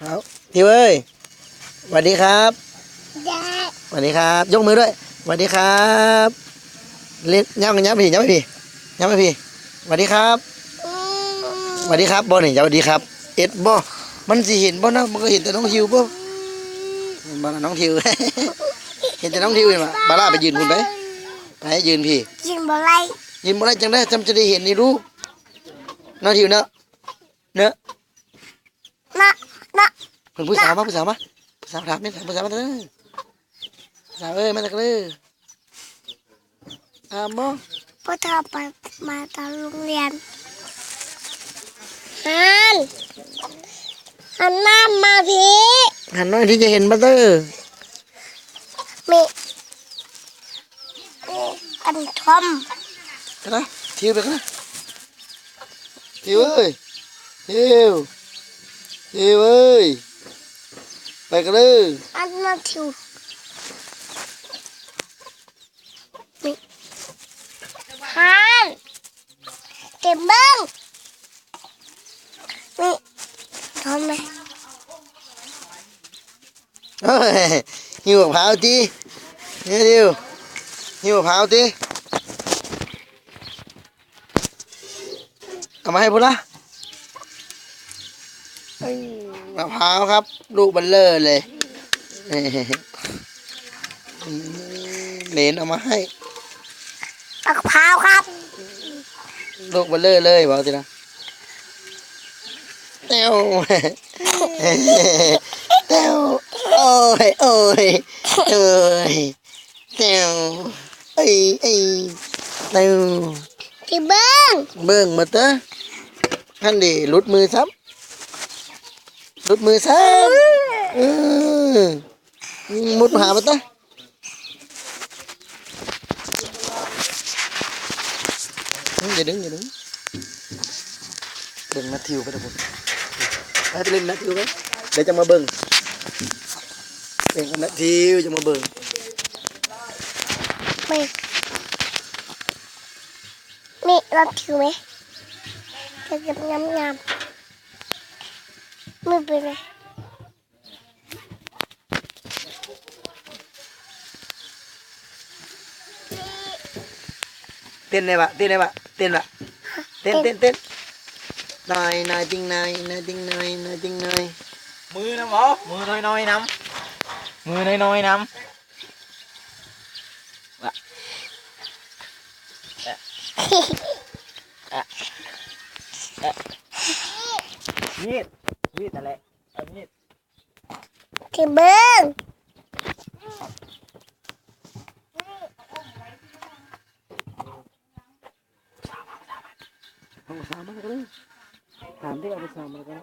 เอาทิวเอ้ยสวัสดีครับได้สวัสดีครับ ยกมือด้วยสวัสดีครับเล่นย้ำกันย้ำไปพี่ย้ำไปพี่ย้ำไปพี่สวัสดีครับอืมสวัสดีครับบอนี่สวัสดีครับ เอ็ดบอมันสิเห็นบ่นะมันก็เห็นแต่น้องทิวบ่เห็นบ่นะน้องทิวเห็นแต่น้องทิวเห็นบ่บาร่าไปยืนคุณไปไปยืนพี่กินบ่ไรยืนบ่ได้จังได้จำจะได้เห็นนี่ลูกน้องทิวเนอะเนอะนะ นะเพิ่นผู้สาวมาผู้สาวมาผู้สาวถามนี่ผู้สาวมาเด้อผู้สาวเอ้ยมาจากเลยอ่าบ่พ่อเธอไปมาตอนโรงเรียนฮันหันหน้ามาพี่หันน้อยที่จะเห็นบ่เด้อมีมีอันทอมกันนะทิวไปกันนะทิวเอ้ยทิวทิว เอ้ยไปกันเลยอันนาทิวมีฮันเก็บเบิ้งนี่ทอมไหมเอ้ยหิวมะพร้าวจีนี่ทิวหิวมะพร้าวจีเอามาให้พุ่นละเอ้ย มะพร้าวครับ ลูกเบัลเลอร์เลยเอ้ยเหรนเอามาให้มะพร้าวครับ ลูกเบัลเลอร์เลยบอกสินะเต้วเต้วโอ้ยโอ้ยโอ้ยเต้วเอ้ยเอ้ยเต้วที่เบิ้งเบิ่งมาเตอะท่านดิหลุดมือซ้ำห ลุดมือซ้ำเออมุดหามาเตอะอย่าดึงอย่าดึงเบิ่งนัดทิวไปเถอะผมไปไปเล่นนัดทิวไปเดี๋ยวจะมาเบิ่งเล่นนัดทิวจะมาเบิ่งไมีมีรับถือไหมจะเก็บยำยำ ไม่เป็นไรเต้นได้ปะเต้นได้ปะเต้นปะเต้นเต้นเต้นนายนายจริงนายนายจริงนายนายจริงนายมือน้ำหมอมือน้อยๆน้ำมือน้อยๆน้ำอะอะอะอะ มีดนั่นแหละเอามีดที่เบิ้งเอาสามมันกันเลยถามที่เอาไปสามมันกัน